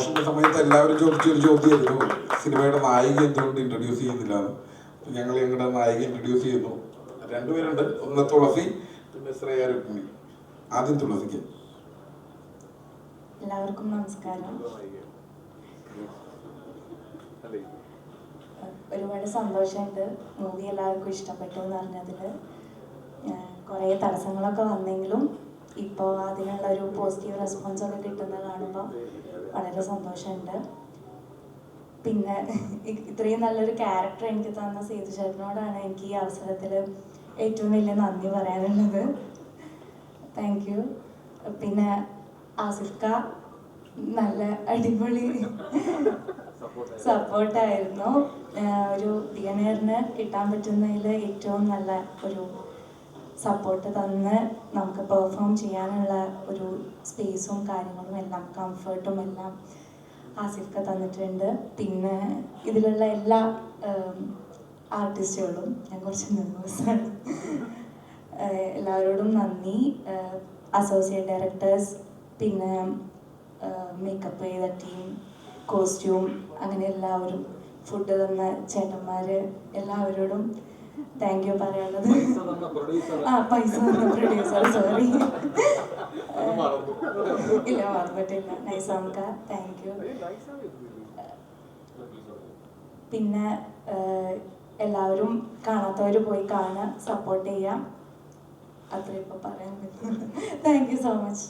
പ്രൊമോഷന്റെ സമയത്ത് എല്ലാവരും ചോദിച്ച ഒരു ചോദ്യമായിരുന്നു സിനിമയുടെ നായിക എന്തുകൊണ്ട് ഇൻട്രൊഡ്യൂസ് ചെയ്യുന്നില്ല ഞങ്ങൾ ഞങ്ങളുടെ നായിക ഇൻട്രൊഡ്യൂസ് ചെയ്യുന്നു. രണ്ടുപേരുണ്ട്. ഒന്ന് തുളസി പിന്നെ ശ്രേയ രുക്മിണി. ആദ്യം തുളസിക്ക്. എല്ലാവർക്കും നമസ്കാരം. ഒരുപാട് സന്തോഷമുണ്ട്. മൂവി എല്ലാവർക്കും ഇഷ്ടപ്പെട്ടു എന്ന് പറഞ്ഞതിൽ കുറേ തടസ്സങ്ങളൊക്കെ വന്നെങ്കിലും ഇപ്പോൾ അതിനുള്ള ഒരു പോസിറ്റീവ് റെസ്പോൺസ് ഒക്കെ കിട്ടുന്നത് കാണുമ്പോൾ വളരെ സന്തോഷമുണ്ട്. പിന്നെ ഇത്രയും നല്ലൊരു ക്യാരക്ടർ എനിക്ക് തന്ന സേതു ചേട്ടനോടാണ് എനിക്ക് ഈ അവസരത്തിൽ ഏറ്റവും വലിയ നന്ദി പറയാനുള്ളത്. താങ്ക് യു പിന്നെ ആസിഫ് ക നല്ല അടിപൊളി സപ്പോർട്ടായിരുന്നു ഒരു ബിയനേറിന് കിട്ടാൻ പറ്റുന്നതിൽ ഏറ്റവും നല്ല ഒരു സപ്പോർട്ട് തന്ന് നമുക്ക് പെർഫോം ചെയ്യാനുള്ള ഒരു സ്പേസും കാര്യങ്ങളും എല്ലാം കംഫർട്ടും എല്ലാം ആസിഫ് തന്നിട്ടുണ്ട്. പിന്നെ ഇതിലുള്ള എല്ലാ ആർട്ടിസ്റ്റുകളും ഞാൻ കുറച്ച് നെർവസാണ് എല്ലാവരോടും നന്ദി. അസോസിയേറ്റ് ഡയറക്ടേഴ്സ് പിന്നെ മേക്കപ്പ് ചെയ്ത ടീം കോസ്റ്റ്യൂം അങ്ങനെ എല്ലാവരും ഫുഡ് തന്ന ചേട്ടന്മാർ എല്ലാവരോടും താങ്ക് യു പറയാനുള്ളത് ആ പൈസ പ്രൊഡ്യൂസർ സോറി ഇല്ല മറന്നിട്ടില്ല. നൈസാംക താങ്ക് യു പിന്നെ എല്ലാവരും കാണാത്തവർ പോയി കാണുക സപ്പോർട്ട് ചെയ്യാം. അത്രയും ഇപ്പം പറയാൻ പറ്റും താങ്ക് യു സോ മച്ച്